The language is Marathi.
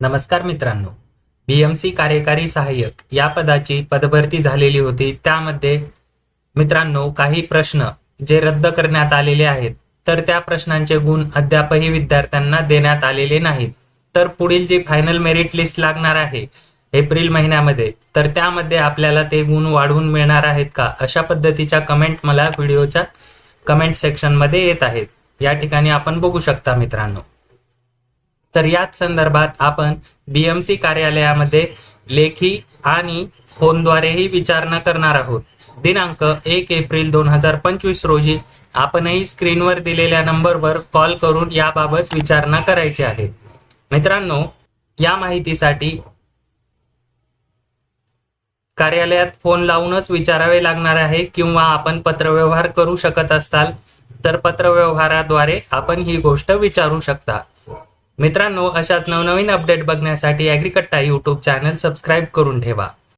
नमस्कार मित्रांनो. बी एम सी कार्यकारी सहाय्यक या पदाची पदभरती झालेली होती. त्यामध्ये मित्रांनो काही प्रश्न जे रद्द करण्यात आलेले आहेत तर त्या प्रश्नांचे गुण अद्यापही विद्यार्थ्यांना देण्यात आलेले नाहीत. तर पुढील जी फायनल मेरिट लिस्ट लागणार आहे एप्रिल महिन्यामध्ये तर त्यामध्ये आपल्याला ते गुण वाढवून मिळणार आहेत का? अशा पद्धतीच्या कमेंट मला व्हिडिओच्या कमेंट सेक्शनमध्ये येत आहेत. या ठिकाणी आपण बघू शकता मित्रांनो. तर याच संदर्भात आपण बीएमसी कार्यालयामध्ये लेखी आणि फोनद्वारेही विचारणा करणार आहोत. दिनांक एक एप्रिल दोन हजार पंचवीस रोजी आपणही स्क्रीनवर दिलेल्या नंबरवर कॉल करून याबाबत विचारणा करायची आहे. मित्रांनो या माहितीसाठी कार्यालयात फोन लावूनच विचारावे लागणार आहे किंवा आपण पत्रव्यवहार करू शकत असाल तर पत्रव्यवहाराद्वारे आपण ही गोष्ट विचारू शकता. मित्रांनो अशाच नवनवीन अपडेट बघण्यासाठी ॲग्रिकट्टा यूट्यूब चॅनल सबस्क्राईब करून ठेवा.